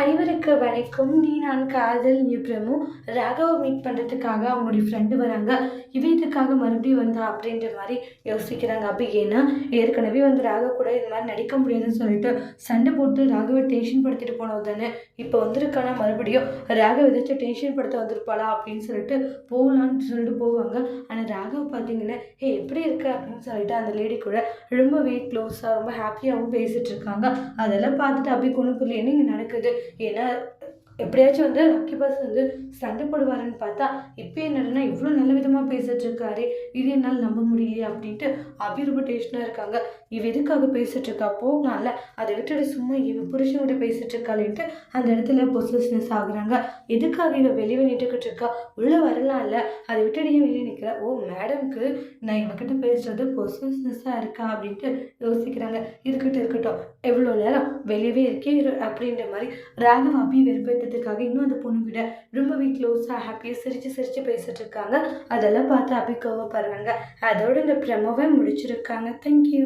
அனைவருக்கு வணக்கம். நீ நான் காதல் பிரமு. ராகவை மீட் பண்ணுறதுக்காக அவங்களுடைய ஃப்ரெண்டு வராங்க. இவ இதுக்காக மறுபடியும் வந்தா அப்படின்ற மாதிரி யோசிக்கிறாங்க. அப்படி ஏன்னா ஏற்கனவே வந்து ராகவ் கூட இது மாதிரி நடிக்க முடியாதுன்னு சொல்லிட்டு சண்டை போட்டு ராகவை டென்ஷன் படுத்திட்டு போனது தானே. இப்போ வந்திருக்கானா மறுபடியும்? ராகவ் ஏதாச்சும் டென்ஷன் படுத்த வந்திருப்பாளா அப்படின்னு சொல்லிட்டு போகலான்னு சொல்லிட்டு போவாங்க. ஆனால் ராகவ் பார்த்தீங்கன்னா ஹே எப்படி இருக்க? அப்படின்னு சொல்லிட்டு அந்த லேடி கூட ரொம்பவே க்ளோஸாக ரொம்ப ஹாப்பியாகவும் பேசிகிட்டு இருக்காங்க. அதெல்லாம் பார்த்துட்டு அப்படி கொண்டு புரியல. இங்கே நடக்குது? ஏன்னா எப்படியாச்சும் வந்து லக்கி பாஸ் வந்து சண்டை போடுவாருன்னு பார்த்தா இப்போ என்னன்னா இவ்வளோ நல்ல விதமாக பேசிட்டு இருக்காரு இது என்னால் நம்ப முடியலையே அப்படின்ட்டு அபி ரொம்ப டென்ஷனாக இருக்காங்க. இவ எதுக்காக பேசிட்டு இருக்கா போகலாம்ல. அதை விட்டுட்டு சும்மா இவ புருஷனோட பேசிட்டு இருக்காளேன்ட்டு அந்த இடத்துல பொசஸ்னஸ் ஆகுறாங்க. எதுக்காக இவ வெளியே நின்றுக்கிட்டு இருக்கா? உள்ளே வரலாம்ல. அதை விட்டுட்டு வெளியே நிற்கிறா ஓ மேடம்க்கு நான் இவகிட்ட பேசுறது பொசஸ்னஸ்ஸாக இருக்கா அப்படின்ட்டு யோசிக்கிறாங்க. இருக்கட்டும் இருக்கட்டும். எவ்வளோ நேரம் வெளியவே இருக்கே அப்படின்ற மாதிரி ராகவ் அபி வெறுப்பேற்றதுக்காக இன்னும் அந்த பொண்ணு விட ரொம்பவே க்ளோஸாக ஹாப்பியாக சிரித்து சிரித்து பேசிட்டு இருக்காங்க அதெல்லாம் பார்த்து அபிகோவை பாருங்க அதோட இந்த ப்ரெமோவை முடிச்சிருக்காங்க. தேங்க்யூ